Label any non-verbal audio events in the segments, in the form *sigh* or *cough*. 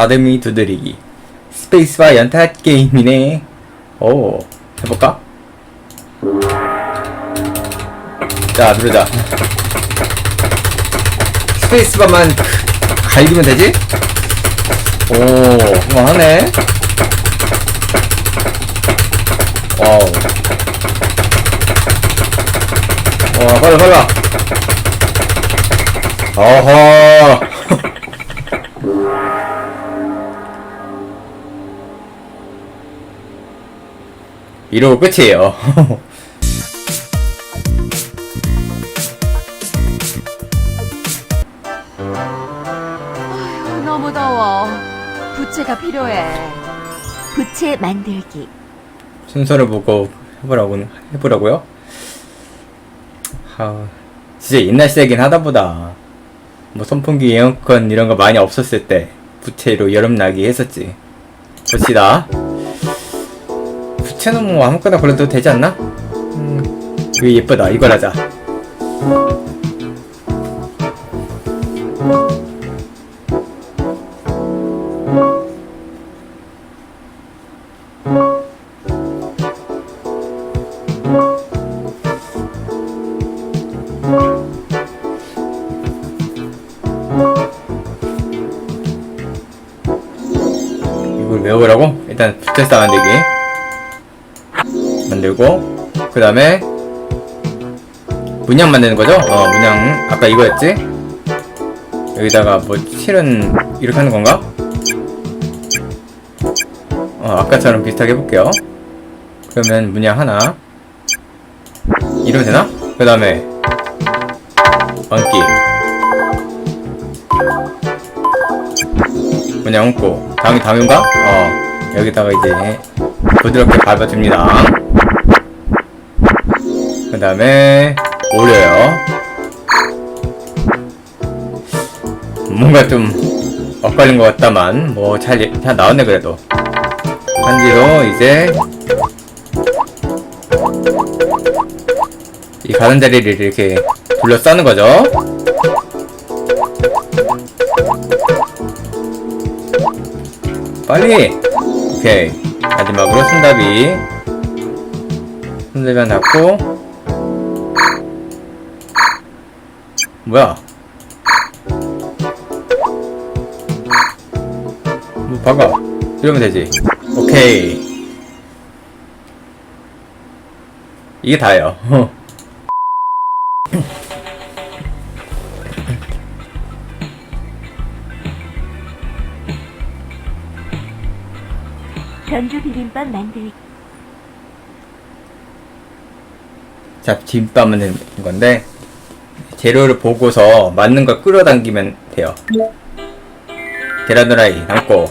다듬이 두드리기. 스페이스바 연타 게임이네. 오 해볼까? 자 누르자. 스페이스바만 갈기면 되지? 오 한번 하네. 와우. 와 빨라 빨라 어허 이러고 끝이에요 너무 더워. 부채가 필요해. 부채 만들기. 순서를 보고 해보라고 해보라고요? 아 진짜 옛날 시대긴 하다 보다 뭐 선풍기 에어컨 이런 거 많이 없었을 때 부채로 여름 나기 했었지 봅시다 부채는 뭐 아무거나 걸려도 되지 않나? 음 이거 예쁘다 이걸 하자 이걸 외우라고? 일단 부채 싸 만들기 만들고 그 다음에 문양 만드는 거죠? 어 문양 아까 이거였지? 여기다가 뭐 실은 이렇게 하는 건가? 어 아까처럼 비슷하게 해볼게요 그러면 문양 하나 이러면 되나? 그 다음에 얹기 문양 얹고 다음이 다음인가? 어 여기다가 이제 부드럽게 밟아줍니다 그 다음에 오려요. 뭔가 좀 엇갈린 것 같다만 뭐잘 잘 나왔네 그래도. 한지로 이제 이 가장자리를 이렇게 둘러싸는 거죠. 빨리! 오케이. 마지막으로 손잡이. 손잡이 하나 닫고 뭐야? 뭐 박아 이러면 되지? 오케이. 이게 다예요. 전주 비빔밥 만들기. 자 김밥 만드는 건데 재료를 보고서 맞는 걸 끌어당기면 돼요. 계란 후라이 담고.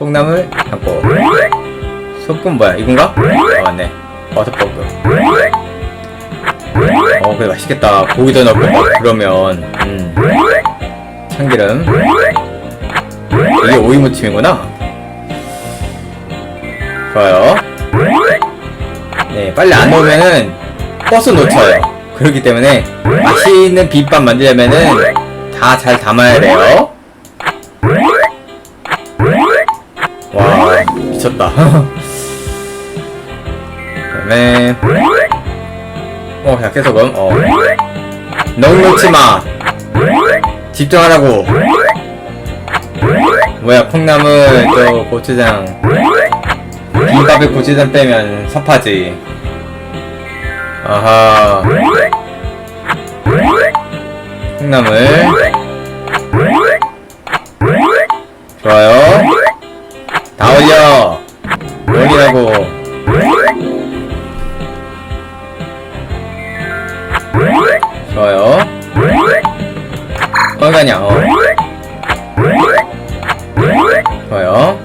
콩나물 담고. 소금 뭐야? 이건가? 아 맞네. 버섯버그 어 그래 맛있겠다. 고기도 넣고 막 그러면. 음. 참기름. 이게 오이무침이구나. 좋아요. 네 빨리 안 넣으면은 버스 놓쳐요 그렇기 때문에 맛있는 비빔밥 만들려면은 다 잘 담아야 돼요. 와 미쳤다. *laughs* 그다음에 어 자, 깨소금 어. 너무 넣지마. 집중하라고. 뭐야 콩나물 또 고추장. 비빔밥에 고추장 빼면 섭하지. 아하 콩나물. 좋아요. 다 올려. 올리라고. 좋아요. 빨간이야 어. 좋아요.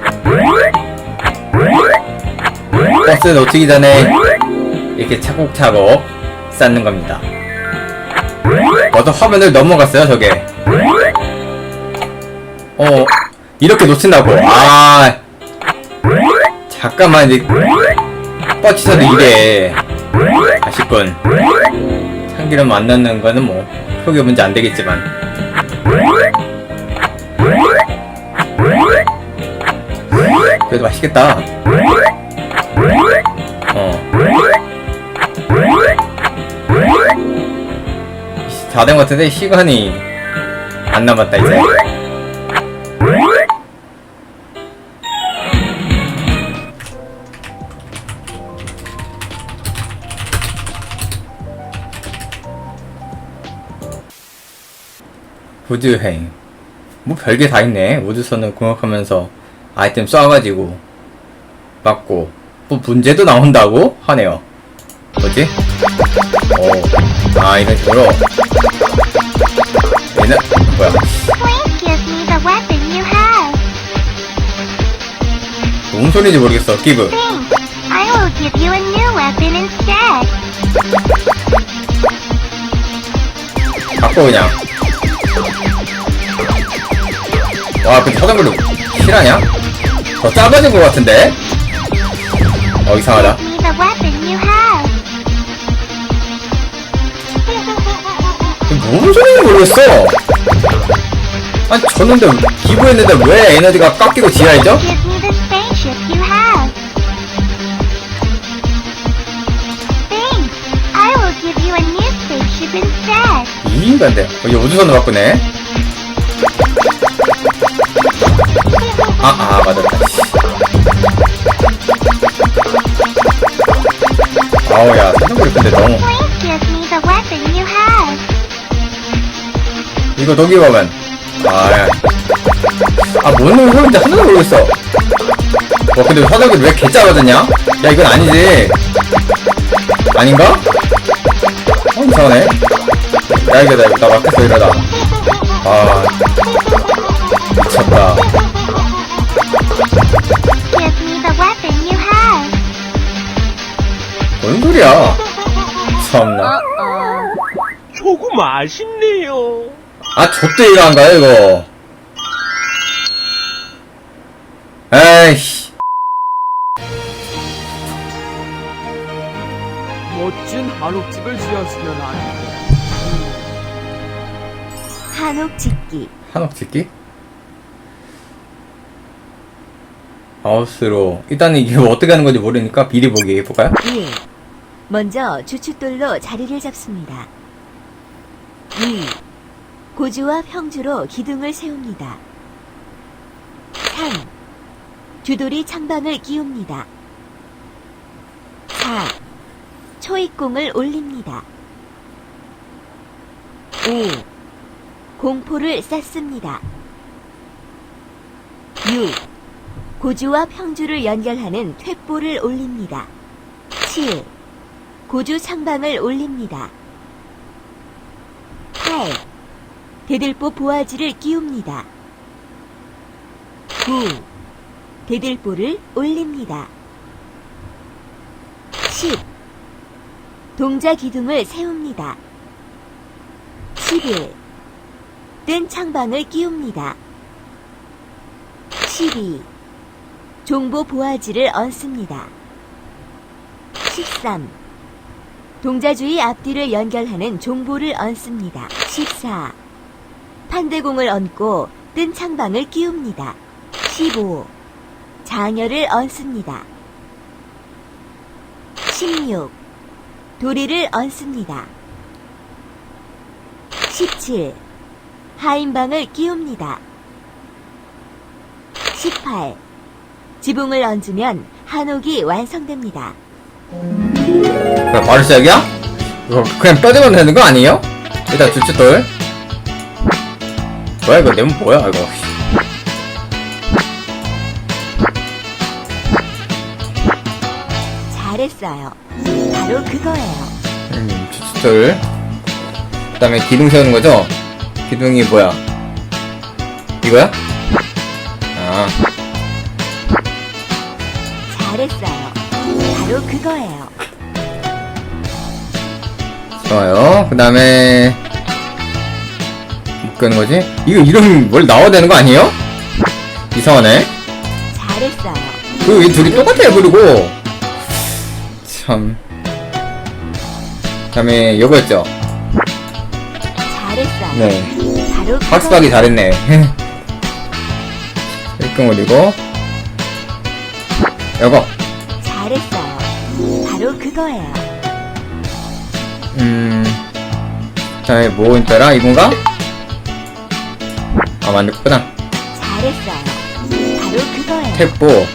버스 놓치기 전에 이렇게 차곡차곡 쌓는 겁니다 어떤 화면을 넘어갔어요 저게? 어 이렇게 놓친다고? 아 잠깐만 이제 뻗치서도 이래 아쉽군 참기름 안 넣는 거는 뭐 크게 문제 안 되겠지만. 이것도 맛있겠다. 다 된 것 같은데 시간이 안 남았다 이제. 우주행. 뭐 별게 다 있네. 우주선을 공격하면서 아이템 쏴가지고 맞고 뭐 문제도 나온다고 하네요. 뭐지? 오, 아 이런 식으로. 얘는 뭐야? 뭔 소리인지 모르겠어. 기브. 갖고 그냥. 와, 근데 화장글도 실하냐? 더 작아진 것 같은데? 어, 이상하다. 뭔 소리인지 모르겠어. 아니, 졌는데, 기부했는데 왜 에너지가 깎이고 지하이죠? 이 인간데. 어, 이 우주선으로 바꾸네. 아, 아, 맞았다. 씨. 아우, 야, 사정거리 근데 너무. 이거 독이 보면. 아, 야. 아, 뭔 놈이 소리인지 하나도 모르겠어. 와, 근데 사정거리 왜개 작아졌냐? 야, 이건 아니지. 아닌가? 어, 이상하네. 야, 이거 나, 나 맞겠어, 이러다. 아, 미쳤다. 뭔 소리야? 참나. 조금 아쉽네요. 아, 좆도 이거한가요, 이거? 에이씨. 멋진 한옥집을 지었으면 하는 한옥 짓기. 한옥 짓기? 마우스로. 일단 이게 뭐 어떻게 하는 건지 모르니까 비리 보기 해볼까요? 1. 먼저 주춧돌로 자리를 잡습니다. 2. 고주와 평주로 기둥을 세웁니다. 3. 주돌이 창방을 끼웁니다. 4. 초입공을 올립니다. 5. 공포를 쌓습니다. 6. 고주와 평주를 연결하는 퇴보를 올립니다. 7. 고주 창방을 올립니다. 8. 대들보 보아지를 끼웁니다. 9. 대들보를 올립니다. 10. 동자 기둥을 세웁니다. 11. 뜬 창방을 끼웁니다. 12. 종보 보아지를 얹습니다. 13. 동자주의 앞뒤를 연결하는 종보를 얹습니다. 14. 판대공을 얹고 뜬 창방을 끼웁니다. 15. 장열을 얹습니다. 16. 도리를 얹습니다. 17. 하인방을 끼웁니다. 18. 지붕을 얹으면 한옥이 완성됩니다. 그럼 바로 시작이야? 이거 그냥 뼈대면 되는 거 아니에요? 일단 주춧돌. 뭐야, 이거 네모 뭐야, 이거. 잘했어요. 바로 그거예요. 음, 주춧돌. 그 다음에 기둥 세우는 거죠? 기둥이 뭐야? 이거야? 아, 잘했어요. 바로 그거예요. 좋아요. 그 다음에, 뭐 끄는 거지? 이거 이름 뭘 나와야 되는 거 아니에요? 이상하네. 잘했어요. 그, 이 둘이 똑같아요, 그리고. 참. 그 다음에? 잘했어요. 네. 바로 박스박이 잘했네. 1등 올리고. 요거. 잘했어요. 바로 그거예요. 음. 자, 뭐 있더라? 이건가? 아, 만들었구나. 잘했어요. 바로 그거예요. 탭보.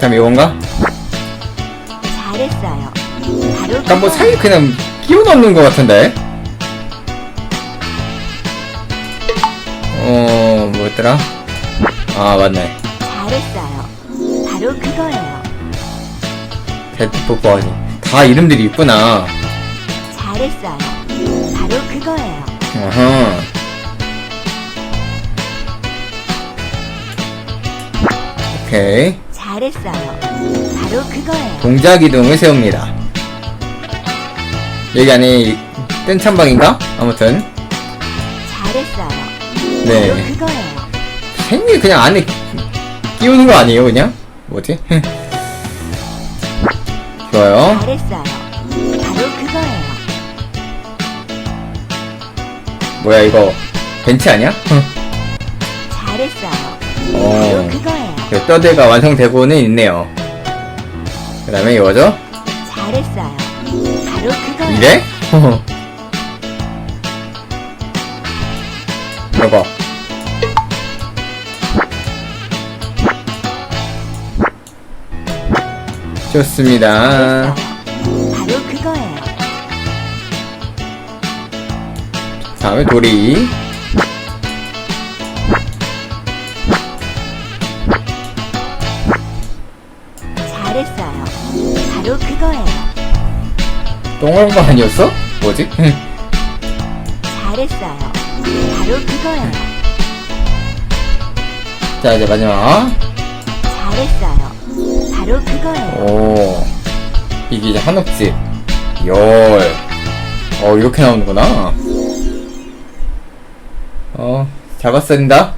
다음 이건가? 잘했어요. 바로 약간 뭐 그거예요. 사이 그냥 끼워 넣는 것 같은데? 어, 뭐였더라? 아, 맞네. 잘했어요. 바로 그거예요. 데드포 버니. 다 이름들이 있구나. 잘했어요. 바로 그거예요. 어허. 오케이. 잘했어요. 바로 그거예요. 동작 이동을 세웁니다. 여기 안에 뜬참방인가? 아무튼. 잘했어요. 네. 바로 그거예요. 생일 그냥 안에 끼우는 거 아니에요, 그냥? 뭐지? *laughs* 좋아요. 잘했어요. 바로 그거예요. 뭐야, 이거. 벤치 아니야? 잘했어요. 바로 어. 그거예요. 그 뼈대가 완성되고는 있네요. 그 다음에 이거죠? 잘했어요. 바로 그거예요. 이래? 이거. 좋습니다. 잘했어요. 다음에 도리. 잘했어요. 바로 그거예요. 똥얼거 아니었어? 뭐지? 잘했어요. 바로 그거예요. 자, 이제 마지막. 잘했어요. 바로 그거예요. 오. 이게 이제 한옥집. 열. 어, 이렇게 나오는구나. 어, 잡았습니다.